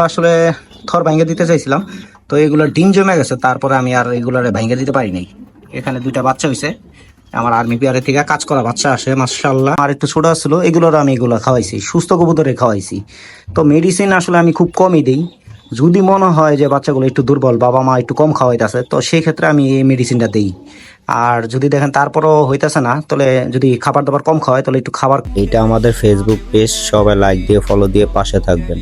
আসলে থর ভাঙ্গে দিতে চাইছিলাম, তো এগুলো ডিম জমে গেছে, তারপরে আমি আর এগুলারে ভাঙ্গে দিতে পারি নাই। এখানে দুইটা বাচ্চা হয়েছে আমার আর্মি পিয়ারে থেকে কাজ করা বাচ্চা আসে মার্শাল্লাহ আর একটু ছোট ছিল এগুলোর আমি এগুলো খাওয়াইছি, সুস্থ কবুতরে খাওয়াইছি। তো মেডিসিন আসলে আমি খুব কমই দিই। যদি মনে হয় যে বাচ্চাগুলো একটু দুর্বল, বাবা মা একটু কম খাওয়াইতেছে, তো সেই ক্ষেত্রে আমি এই মেডিসিনটা দিই। আর যদি দেখেন তারপরও হইতেছে না, তাহলে যদি খাবার দাবার কম খাওয়াই তাহলে একটু খাবার এটা আমাদের ফেসবুক পেজ সবাই লাইক দিয়ে ফলো দিয়ে পাশে থাকবেন।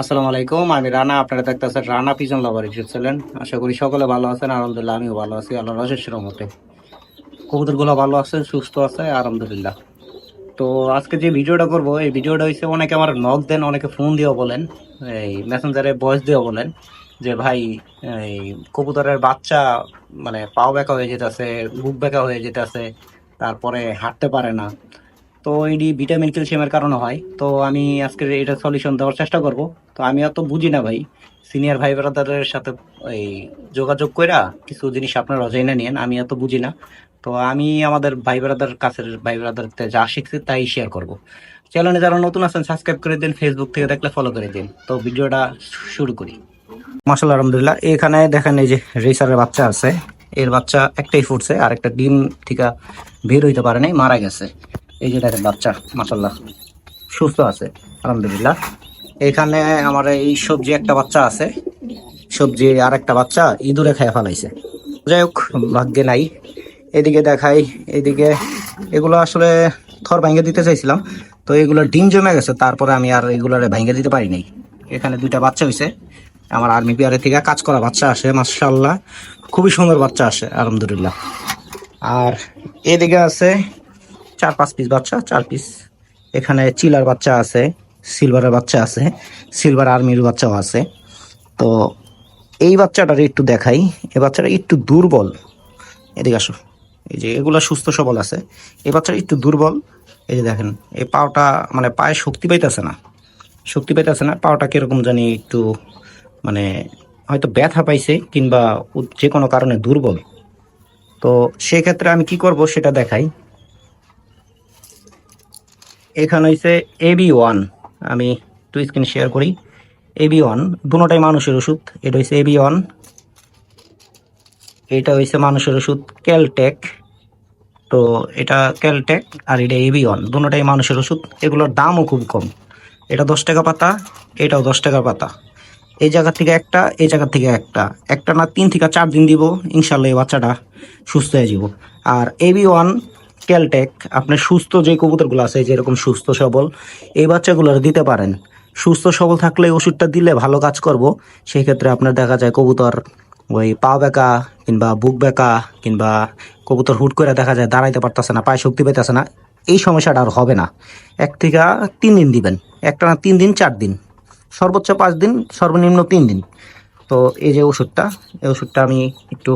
আসসালামু আলাইকুম, আমি রানা, আপনারা দেখতেছেন রানা পিজন লাভার চ্যানেল আশা করি সকলে ভালো আছেন, আলহামদুলিল্লাহ আমিও ভালো আছি আল্লাহ রসের মতে কবুতরগুলো ভালো আছে, সুস্থ আছে, আলহামদুলিল্লাহ। তো আজকে যে ভিডিওটা করব, এই ভিডিওটা হচ্ছে অনেকে আমার নক দেন, অনেকে ফোন দিয়েও বলেন, এই মেসেঞ্জারে ভয়েস দিয়েও বলেন যে, ভাই, এই কবুতরের বাচ্চা মানে পাও বেঁকা হয়ে যেতেছে, বুক বেঁকা হয়ে যেতেছে, তারপরে হাঁটতে পারে না। তো এটি ভিটামিন, ক্যালসিয়ামের কারণে হয়। তো আমি আজকে এটা সলিউশন দেওয়ার চেষ্টা করব। তো আমি অত বুঝি না ভাই। সিনিয়র ভাই ব্রাদারের সাথে এই যোগাযোগ কইরা কিছু জিনিস আপনারা জেনে নিয়েন। আমি এত বুঝি না। তো আমি আমাদের ভাই ব্রাদার কাছের ভাই ব্রাদার যা শিখছি তাই শেয়ার করব। চ্যানেলে যারা নতুন আছেন সাবস্ক্রাইব করে দিন। ফেসবুক থেকে দেখলে ফলো করে দিন। তো ভিডিওটা শুরু করি। মাসাল্লাহ আলহামদুলিল্লাহ। এখানে দেখেন এই যে রেসারের বাচ্চা আছে। এর বাচ্চা একটাই ফুটছে। আর একটা ডিম থেকে বের হইতে পারে নাই, মারা গেছে। এই যে দেখেন বাচ্চা মাসাল্লাহ সুস্থ আছে, আলহামদুলিল্লাহ। এখানে আমার এই সবজি একটা বাচ্চা আছে। সবজি আর একটা বাচ্চা ইঁদুরে খেয়ে ফেলাইছে। যাই হোক, ভাগ্যে নাই। এদিকে দেখাই, এদিকে এগুলো আসলে থর ভাঙ্গে দিতে চাইছিলাম। তো এগুলো ডিম জমে গেছে, তারপরে আমি আর এগুলোরে ভাঙ্গে দিতে পারি নাই। এখানে দুইটা বাচ্চা হয়েছে আমার আর্মি পিয়ারে থেকে কাজ করা বাচ্চা আসে মার্শাল্লাহ খুবই সুন্দর বাচ্চা আসে, আলহামদুলিল্লাহ। আর এদিকে আছে চার, পাঁচ পিস বাচ্চা, চার পিস এখানে চিলার বাচ্চা আছে সিলভারের বাচ্চা আছে সিলভার আর্মির বাচ্চাও আছে। তো এই বাচ্চাটার একটু দেখাই। এই বাচ্চাটা একটু দুর্বল। এদিকে আসো। এই যে এগুলো সুস্থ সবল আছে। এই বাচ্চাটা একটু দুর্বল। এই যে দেখেন, এই পাওটা মানে পায়ে শক্তি পাইতেছে না। শক্তি পাইতেছে না, পাওটা কীরকম জানি একটু মানে হয়তো ব্যথা পাইছে কিংবা যে কোনো কারণে দুর্বল। তো সেক্ষেত্রে আমি কি করব সেটা দেখাই। এখানে হইছে এবি ওয়ান আমি টু স্ক্রিন শেয়ার করি। এবি ওয়ান দুটাই মানুষের ওষুধ। এটা হইছে এবি ওয়ান এটা হইছে মানুষের ওষুধ ক্যালটেক তো এটা ক্যালটেক আর এটা এবি ওয়ান দুটাই মানুষের ওষুধ। এগুলোর দামও খুব কম। এটা দশ টাকা পাতা, এটাও দশ টাকা পাতা। এই জায়গা থেকে একটা, এই জায়গা থেকে একটা। একটা না তিন থেকে চার দিন দিব। ইনশাল্লাহ এই বাচ্চাটা সুস্থ হয়ে যাব। আর এবি ওয়ান ক্যালটেক আপনার সুস্থ যে কবুতরগুলো আছে যেরকম সুস্থ সবল, এই বাচ্চাগুলো দিতে পারেন। সুস্থ সবল থাকলে ওষুধটা দিলে ভালো কাজ করব। সেই ক্ষেত্রে আপনার দেখা যায় কবুতর ওই পা বেঁকা কিংবা বুক বেঁকা কিংবা কবুতর হুট করে দেখা যায় দাঁড়াইতে পারতেছে না, পায়ে শক্তি পেতেছে না, এই সমস্যাটা আর হবে না। এক থেকে তিন দিন দিবেন। একটা না তিন দিন, চার দিন। সর্বোচ্চ পাঁচ দিন, সর্বনিম্ন তিন দিন। তো এই যে ওষুধটা, এই ওষুধটা আমি একটু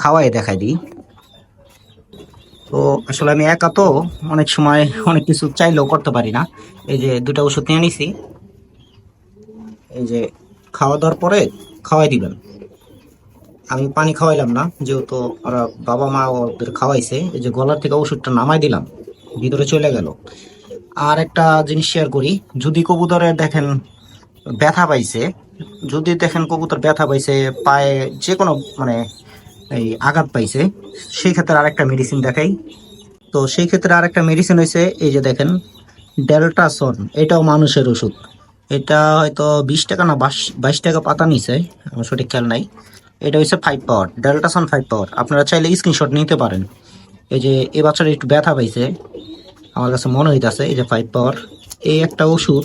খাওয়াই দেখাই দিই। তো আসলে আমি একা তো অনেক সময় অনেক কিছু চাইলেও করতে পারি না। এই যে দুটা ওষুধ নিয়ে নিছি। এই যে খাওয়া দাওয়ার পরে খাওয়াই দিবেন। আমি পানি খাওয়াইলাম না, যেহেতু ওরা বাবা মা ওদের খাওয়াইছে, এই যে গলার থেকে ওষুধটা নামাই দিলাম, ভিতরে চলে গেল। আর একটা জিনিস শেয়ার করি, যদি কবুতরে দেখেন ব্যথা পাইছে, যদি দেখেন কবুতর ব্যথা পাইছে, পায়ে যে কোনো মানে এই আঘাত পাইছে। সেই ক্ষেত্রে আরেকটা মেডিসিন দেখাই। তো সেই ক্ষেত্রে আরেকটা মেডিসিন হয়েছে এই যে দেখেন ডেল্টাসন এটাও মানুষের ওষুধ। এটা হয়তো বিশ টাকা না বাইশ টাকা পাতা নিছে, আমার সঠিক খেয়াল নাই। এটা হচ্ছে ফাইভ পাওয়ার ডেল্টাসন ফাইভ পাওয়ার আপনারা চাইলে স্ক্রিনশট নিতে পারেন। এই যে বাচ্চাটা একটু ব্যথা পাইছে, আমার কাছে মনে হইতাছে, এই যে ফাইভ পাওয়ার এই একটা ওষুধ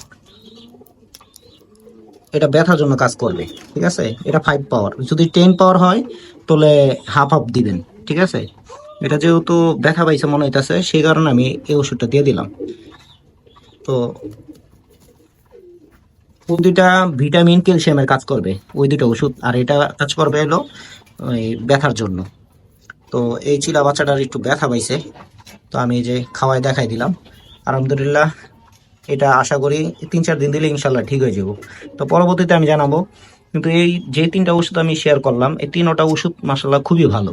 এটা ব্যথার জন্য কাজ করবে, ঠিক আছে? এটা ফাইভ পাওয়ার যদি টেন পাওয়ার হয়, তাহলে হাফ হাফ দিবেন, ঠিক আছে? এটা যেহেতু ব্যথা পাইছে, মনে হইতাছে, সেই কারণে আমি এই ওষুধটা দিয়ে দিলাম। তো ওই দুইটা ভিটামিন ক্যালসিয়ামের কাজ করবে, ওই দুটো ওষুধ। আর এটা কাজ করবে হলো, ওই ব্যথার জন্য। তো এই চিলা বাচ্চাটার একটু ব্যথা পাইছে, তো আমি যে খাওয়াই দেখাই দিলাম। আলহামদুলিল্লাহ এটা আশা করি তিন চার দিন দিলে ইনশাল্লাহ ঠিক হয়ে যাব। তো পরবর্তীতে আমি জানাব, কিন্তু এই যে তিনটা ওষুধ আমি শেয়ার করলাম, এই তিনটা ওষুধ মাসাল্লাহ খুবই ভালো।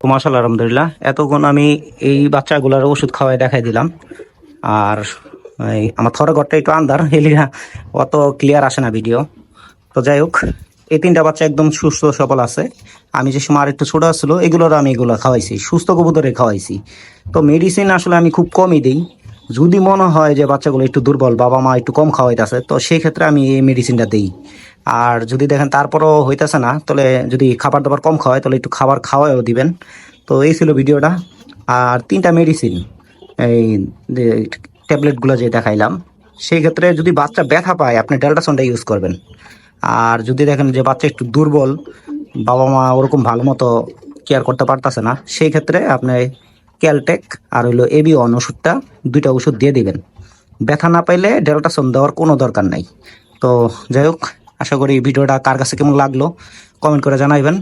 তো মাসাল্লাহ আলহামদুলিল্লাহ, এতক্ষণ আমি এই বাচ্চাগুলোর ওষুধ খাওয়াই দেখাই দিলাম। আর এই আমার থরে ঘরটা একটু আন্দার এলিয়া অত ক্লিয়ার আসে না ভিডিও তো যাই হোক, এই তিনটা বাচ্চা একদম সুস্থ সবল আছে। আমি যে সময় আর একটু ছোট ছিল এগুলোর আমি এগুলো খাওয়াইছি, সুস্থ কবুতরে খাওয়াইছি। তো মেডিসিন আসলে আমি খুব কমই দিই। যদি মনে হয় যে বাচ্চাগুলো একটু দুর্বল, বাবা মা একটু কম খাওয়াইতেছে, তো সেই ক্ষেত্রে আমি এই মেডিসিনটা দিই। আর যদি দেখেন তারপরও হইতেছে না, তাহলে যদি খাবার দাবার কম খাওয়ায়, তাহলে একটু খাবার খাওয়াও দিবেন। তো এই ছিল ভিডিওটা। আর তিনটা মেডিসিন এই ট্যাবলেটগুলো যে দেখাইলাম, সেই ক্ষেত্রে যদি বাচ্চা ব্যথা পায়, আপনি ডেল্টাসনটা ইউজ করবেন। আর যদি দেখেন যে বাচ্চা একটু দুর্বল, বাবা মা ওরকম ভালো মতো কেয়ার করতে পারতেছে না, সেই ক্ষেত্রে আপনি ক্যালটেক আর হইল এবি ওয়ান ওষুধটা দুইটা ওষুধ দিয়ে দিবেন। ব্যথা না পাইলে ডেল্টাসন দেওয়ার কোনো দরকার নাই। তো যাই হোক, আশা করি ভিডিওটা কার কাছে কেমন লাগল কমেন্ট করে জানাইবেন।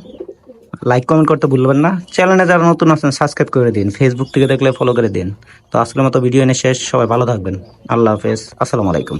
লাইক কমেন্ট করতে ভুলবেন না। চ্যানেলে যারা নতুন আছেন সাবস্ক্রাইব করে দিন। ফেসবুক থেকে দেখলে ফলো করে দিন। তো আজকের মতো ভিডিও এনে শেষ। সবাই ভালো থাকবেন। আল্লাহ হাফেজ। আসসালামু আলাইকুম।